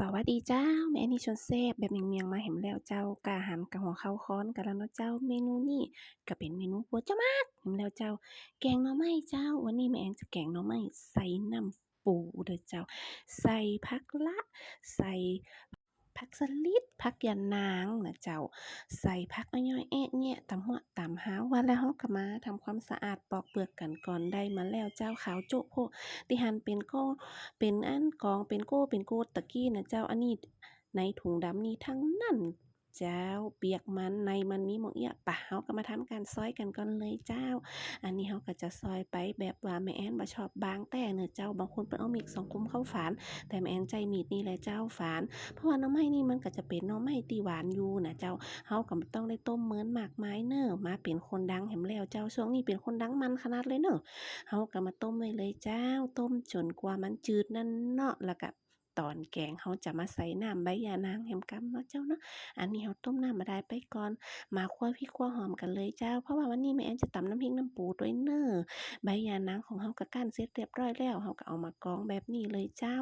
สวัสดีเจ้า แม่นี่ชวนแซ่บแบบเมียงๆมาเห็นแล้วเจ้ากะอาหารกับหัวข้าวค้อนกันแล้วเนาะเจ้าเมนูนี่ก็เป็นเมนูปัวเจ้ามากเห็นแล้วเจ้า แกงหน่อไม้เจ้า วันนี้แม่แอนจะแกงหน่อไม้ใส่น้ำปูเด้อเจ้า ใส่ผักละ ใส่ พักสลิดพักยันางนะเจ้า ใส่พักน้อยๆเอะเนี่ยตำหัวตำหาวันแล้วเฮาก็มาทำความสะอาดปอกเปลือกกันก่อนได้มาแล้วเจ้าขาวโจ๊ะโพติหันเป็นก็เป็นอันกองเป็นโก้เป็นโกตะกี้นะเจ้าอันนี้ในถุงดำนี่ทั้งนั้น เจ้า เปียกมันในมันมีหมกเอี้ยปะเฮาก็มาทำการซอยกันก่อนเลยเจ้า อันนี้เฮาก็จะซอยไปแบบว่าแม่แอนบ่ชอบบางแต่เนื้อเจ้าบางคนเพิ่นเอามีดสองคมเข้าฝาน แต่แม่แอนใจมีดนี่แหละเจ้าฝาน เพราะว่าน่อไม้นี่มันก็จะเป็นน่อไม้ที่หวานอยู่นะเจ้าเฮาก็ต้องได้ต้มเหมือนหมากไม้เน้อมาเป็นคนดังแหมแล้วเจ้าช่วงนี้เป็นคนดังมันขนาดเลยเน้อเฮาก็มาต้มไว้เลยเจ้า ต้มจนกว่ามันจืดนั่นเนาะแล้วก็ ตอนแกงเขาจะมาใส่น้ำใบยานางแหมกำเนาะเจ้าเนาะอันนี้เขาต้มน้ำมาได้ไปก่อนมาคั่วพริกคั่วหอมกันเลยเจ้า เพราะว่าวันนี้แม่แอนจะตำน้ำพริกน้ำปูด้วยเน้อใบยานางของเขากะกั้นเสร็จเรียบร้อยแล้วเขาก็เอามากรองแบบนี้เลยเจ้า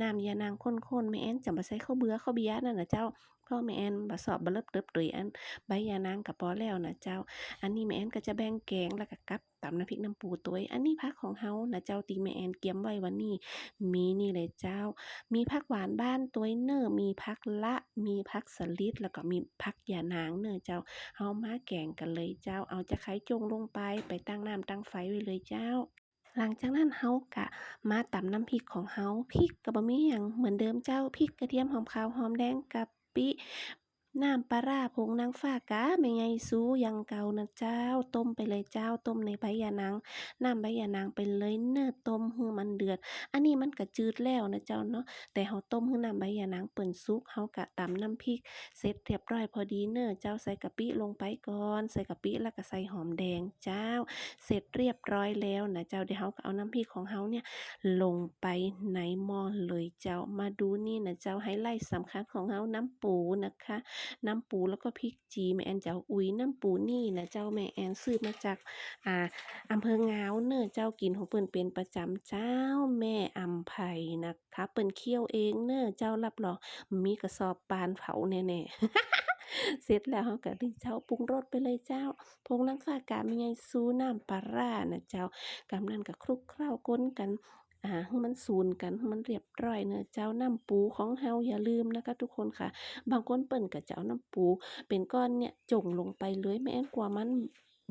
น้ำยานางข้นๆแม่แอนจะมาใส่ข้าวเบื่อข้าวเบียร์นั่นนะเจ้า พราะแม่แอนบ่ชอบบ่เลิบเติบโดยอันใบยานางก็พอแล้วนะเจ้า อันนี้แม่แอนก็จะแบ่งแกงแล้วก็กับตำน้ำพริกน้ำปูตัวอันนี้ผักของเฮานะเจ้าที่แม่แอนเตรียมไว้วันนี้ มีนี่เลยเจ้า มีผักหวานบ้านตัวเน้อมีผักละ มีผักสลิดแล้วก็มีผักยานางเน้อเจ้าเฮามาแกงกันเลยเจ้า เอาจะไคร้จงลงไปไปตั้งน้ำตั้งไฟไว้เลยเจ้าหลังจากนั้นเฮากะมาตำน้ำพริกของเฮาพริกก็บ่มีหยังเหมือนเดิมเจ้าพริกกระเทียมหอมขาวหอมแดงกะ ปิ น้ำปลาร้าผงนางฟ้ากะแม่ใหญ่ซูย่างเก่านะเจ้า ต้มไปเลยเจ้าต้มในใบยานางน้ำใบยานางไปเลยเนื้อต้มให้มันเดือด อันนี้มันก็จืดแล้วนะเจ้าเนาะแต่เฮาต้มให้น้ำใบยานางเปิ้นสุกเฮากะตำน้ำพริกเสร็จเรียบร้อยพอดีเนื้อเจ้าใส่กะปิลงไปก่อน ใส่กะปิแล้วก็ใส่หอมแดงเจ้า เสร็จเรียบร้อยแล้วนะเจ้าเดี๋ยวเฮาก็เอาน้ำพริกของเฮาเนี่ยลงไปในหม้อเลยเจ้ามาดูนี่นะเจ้าไฮไลท์สำคัญของเฮาน้ำปูนะคะน้ำปูแล้วก็พริกจีแม่แอนเจะเอาอุ๋ยน้ำปูนี่นะเจ้าแม่แอนซื้อมาจากอ่าอำเภองาวเน้อเจ้ากินของเปิ้นเป็นประจำเจ้าแม่อำไผนะคะเปิ้นเคี่ยวเองเน้อเจ้ารับรองมีกระสอบปานเผาแน่ๆเสร็จแล้วเฮาก็ดึงเจ้าปรุงรสไปเลยเจ้าผงนางฟ้ากะมีไงซูน้ำปลาร้านะเจ้า กำนันก็คลุกเคล้าก้นกัน อ่าให้มันสูนกันให้มันเรียบร้อยเนอะเจ้าน้ำปูของเฮาอย่าลืมนะคะ ทุกคนค่ะ บางคนเปิ้นก็จะเอาน้ำปู เป็นก้อนเนี่ยจ่งลงไปเลยแม่นกลัวมัน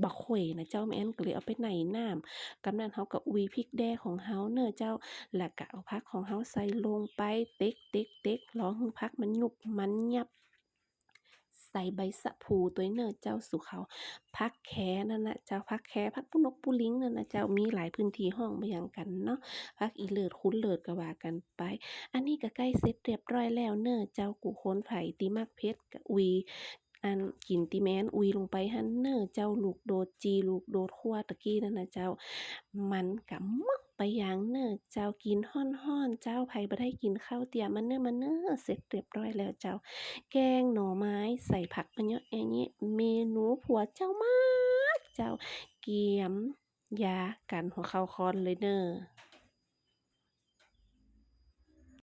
บักข่อยนะเจ้าแม่นก็เลยเอาไปไหนน้ำกำนันเฮาก็อุยพริกแด้ของเฮาเนอะเจ้าแล้วก็เอาผักของเฮาใส่ลงไปเต็กเต็กเต็กรอให้ผักมันยุบมันยับ ใส่ใบสะพูตัวเนอะเจ้าสู่เขาผักแขนั่นนะเจ้าผักแขผักปุนกปุลิงนั่นนะเจ้ามีหลายพื้นที่ห้องบ่หยังกันเนาะผักอีเลิศคุ้นเลิศก็ว่ากันไป อันนี้ก็ใกล้เสร็จเรียบร้อยแล้วเน้อเจ้ากูโคนไผ่ติมักเผ็ดก็อุยอันกินติแมนอุยลงไปหั่นเน้อเจ้าลูกโดดจีลูกโดดคั่วตะกี้นั่นนะเจ้ามันก็มึก ไปย่างเน้อเจ้ากินฮ้อนๆเจ้าไผบ่ได้กินข้าวเตี้ยมาเน้อมาเน้อ เสร็จเรียบร้อยแล้วเจ้า แกงหน่อไม้ใส่ผักอะเยาะแยะแยะเมนูผัวเจ้ามาก เจ้า เกี๊ยม ยา กันหัวเข่าคอนเลยเด้อ